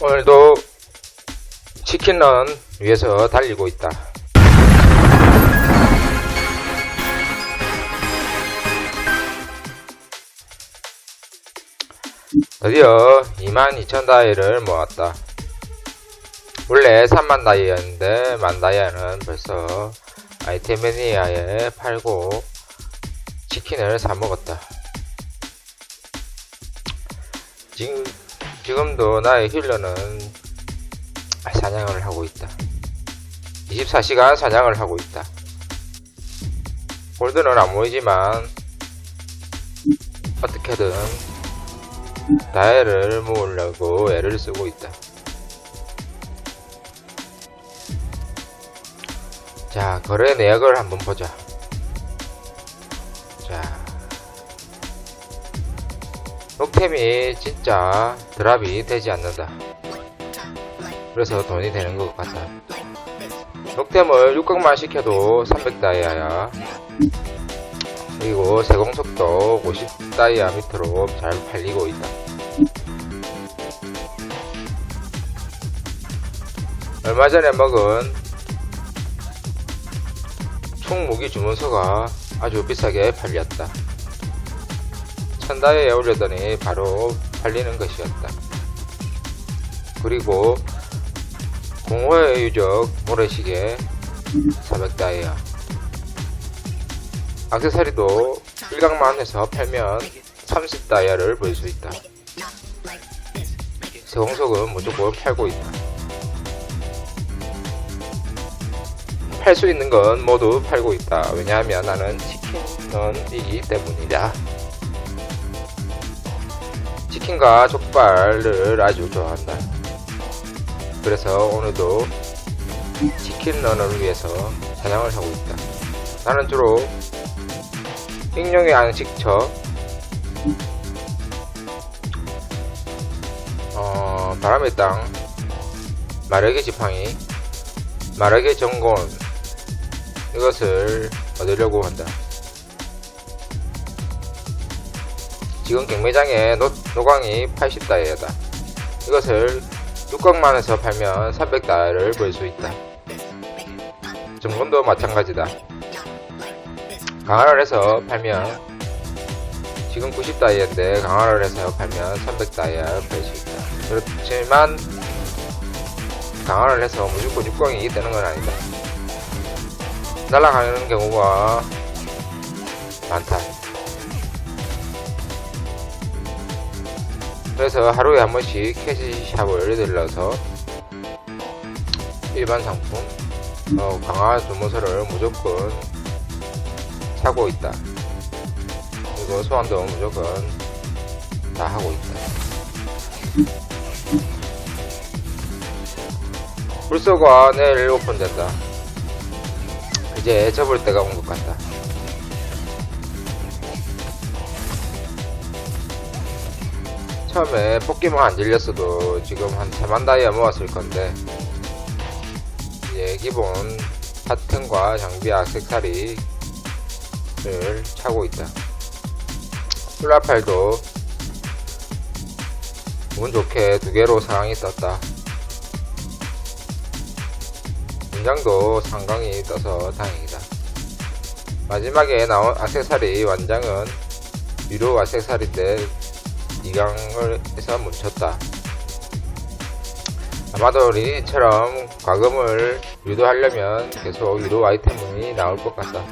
오늘도 치킨런 위에서 달리고 있다. 드디어 22,000 다이를 모았다. 원래 3만 다이였는데 만 다이아는 벌써 아이템매니아에 팔고 치킨을 사 먹었다. 지금, 지금도 나의 힐러는 사냥을 하고 있다. 24시간 사냥을 하고 있다. 골드는 안 보이지만 어떻게든 다이를 모으려고 애를 쓰고 있다. 자, 거래 내역을 한번 보자. 자, 녹템이 진짜 드랍이 되지 않는다. 그래서 돈이 되는 것 같다. 녹템을 6각만 시켜도 300다이아야. 그리고 세공속도 50다이아 밑으로 잘 팔리고 있다. 얼마 전에 먹은 총무기 주문서가 아주 비싸게 팔렸다. 천다이에 올렸더니 바로 팔리는 것이었다. 그리고 공허의 유적 모래시계 400다이아 악세사리도 1각만 해서 팔면 30다이아를 벌 수 있다. 세공석은 무조건 팔고 있다. 팔 수 있는 건 모두 팔고 있다. 왜냐하면 나는 치킨런이기 때문이다. 치킨과 족발을 아주 좋아한다. 그래서 오늘도 치킨런을 위해서 사냥을 하고 있다. 나는 주로 익룡의 안식처, 어, 바람의 땅, 마력의 지팡이, 마력의 정곤, 이것을 얻으려고 한다. 지금 경매장에 노, 노광이 80다이아다. 이것을 6각만 해서 팔면 300다이아를 벌 수 있다. 정곤도 마찬가지다. 강화를 해서 팔면 지금 90다이아인데 강화를 해서 팔면 300다이아를 팔수 있다. 그렇지만 강화를 해서 무조건 6광이 되는 건 아니다. 날아가는 경우가 많다. 그래서 하루에 한 번씩 캐시샵을 들러서 일반 상품, 어, 강화 주문서를 무조건 사고 있다. 그리고 소환도 무조건 다 하고 있다. 불서가 내일 오픈된다. 이제 접을 때가 온 것 같다. 처음에 뽑기만 안 질렸어도 지금 한 4만 다이아 모았을 건데 이제 기본 파튼과 장비 악세사리를 차고 있다. 플라팔도 운 좋게 두 개로 상황이 떴다. 문장도 상강이 떠서 다행이다. 마지막에 나온 악세사리 완장은 유료 악세사리인데 2강을 해서 뭉쳤다. 아마도 리니처럼 과금을 유도하려면 계속 유도 아이템이 나올 것 같다.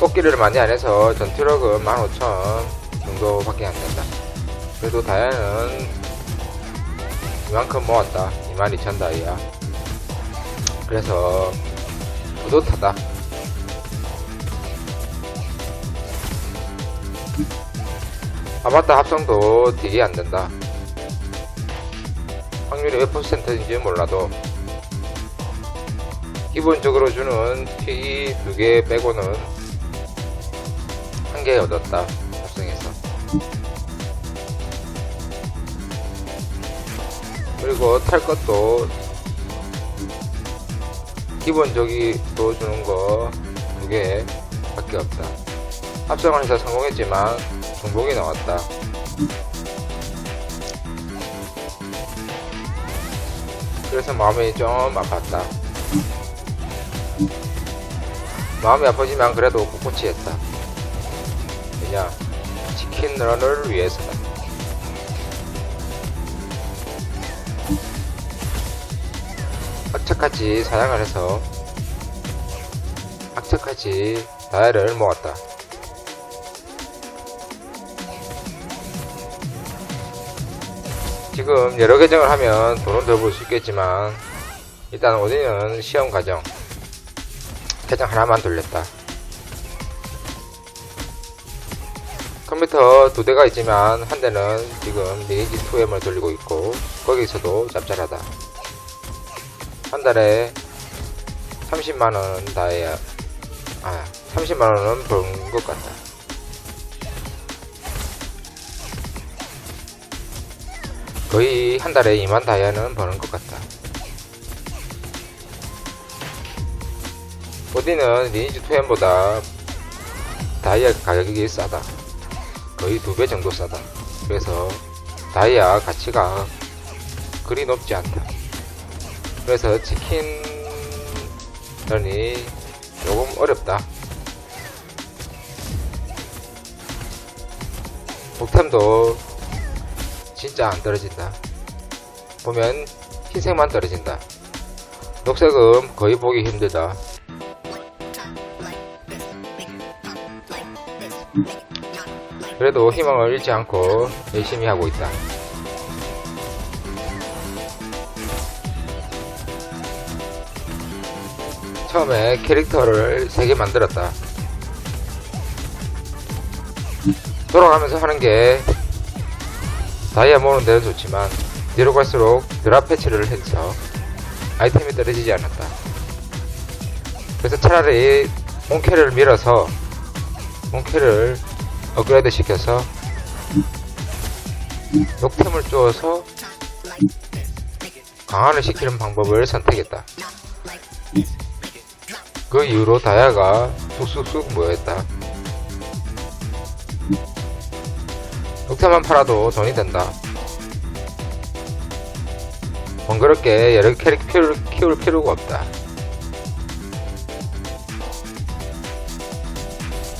뽑기를 많이 안 해서 전투력은 15,000 정도밖에 안 된다. 그래도 다이아는 이만큼 모았다. 22,000 다이아. 그래서 뿌듯하다. 아마타 합성도 딜이 안 된다. 확률이 몇 퍼센트인지 몰라도 기본적으로 주는 피두개 빼고는 한 개 얻었다. 합성해서. 그리고 탈 것도 기본적으로 주는 거 두 개 밖에 없다. 합성을 해서 성공했지만 중복이 나왔다. 그래서 마음이 좀 아팠다. 마음이 아프지만 그래도 꿋꿋이 했다. 왜냐? 치킨 런을 위해서다. 악착같이 사냥을 해서 악착같이 다이를 모았다. 지금 여러 계정을 하면 돈은 더 벌 수 있겠지만 일단 어디는 시험 과정 계정 하나만 돌렸다. 컴퓨터 두 대가 있지만 한 대는 지금 리니지 2M을 돌리고 있고 거기서도 짭짤하다. 한 달에 30만원 다이아 아 30만원은 번 것 같다. 거의 한 달에 2만 다이아는 버는 것 같다. 어디는 리니지 2M보다 다이아 가격이 싸다. 거의 두 배 정도 싸다. 그래서 다이아 가치가 그리 높지 않다. 그래서 치킨런이 조금 어렵다. 복템도 진짜 안 떨어진다. 보면 흰색만 떨어진다. 녹색은 거의 보기 힘들다. 그래도 희망을 잃지 않고 열심히 하고 있다. 처음에 캐릭터를 3개 만들었다. 돌아가면서 하는 게 다이아 모으는 데는 좋지만 뒤로 갈수록 드랍 패치를 해서 아이템이 떨어지지 않았다. 그래서 차라리 몽캐를 밀어서 몽캐를 업그레이드 시켜서 녹템을 쪼어서 강화를 시키는 방법을 선택했다. 그 이후로 다이아가 쑥쑥쑥 모였다. 녹템만 팔아도 돈이 된다. 번거롭게 여러 캐릭 키울, 키울 필요가 없다.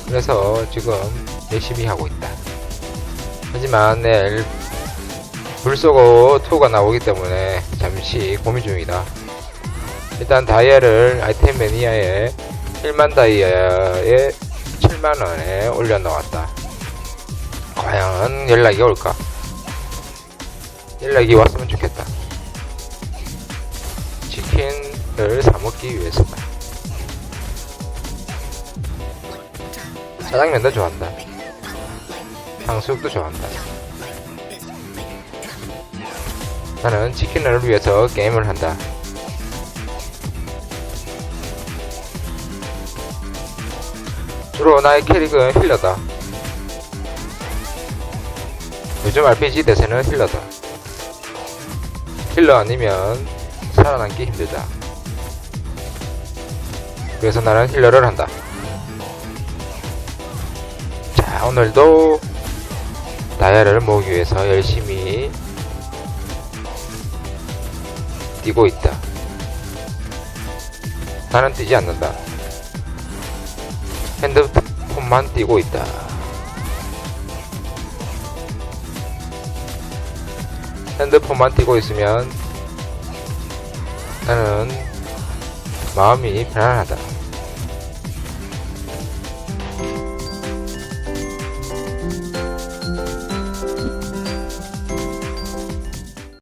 그래서 지금 열심히 하고 있다. 하지만 내일 불쏘고 2가 나오기 때문에 잠시 고민 중이다. 일단 다이아를 아이템 매니아에 1만 다이아에 7만원에 올려놓았다. 과연 연락이 올까? 연락이 왔으면 좋겠다. 치킨을 사먹기 위해서다. 짜장면도 좋아한다. 탕수육도 좋아한다. 나는 치킨을 위해서 게임을 한다. 주로 나의 캐릭은 힐러다. 요즘 RPG 대세는 힐러다. 힐러 아니면 살아남기 힘들다. 그래서 나는 힐러를 한다. 자, 오늘도 다이아를 모으기 위해서 열심히 뛰고 있다. 나는 뛰지 않는다. 핸드폰만 뛰고 있다. 핸드폰만 뛰고 있으면 나는 마음이 편안하다.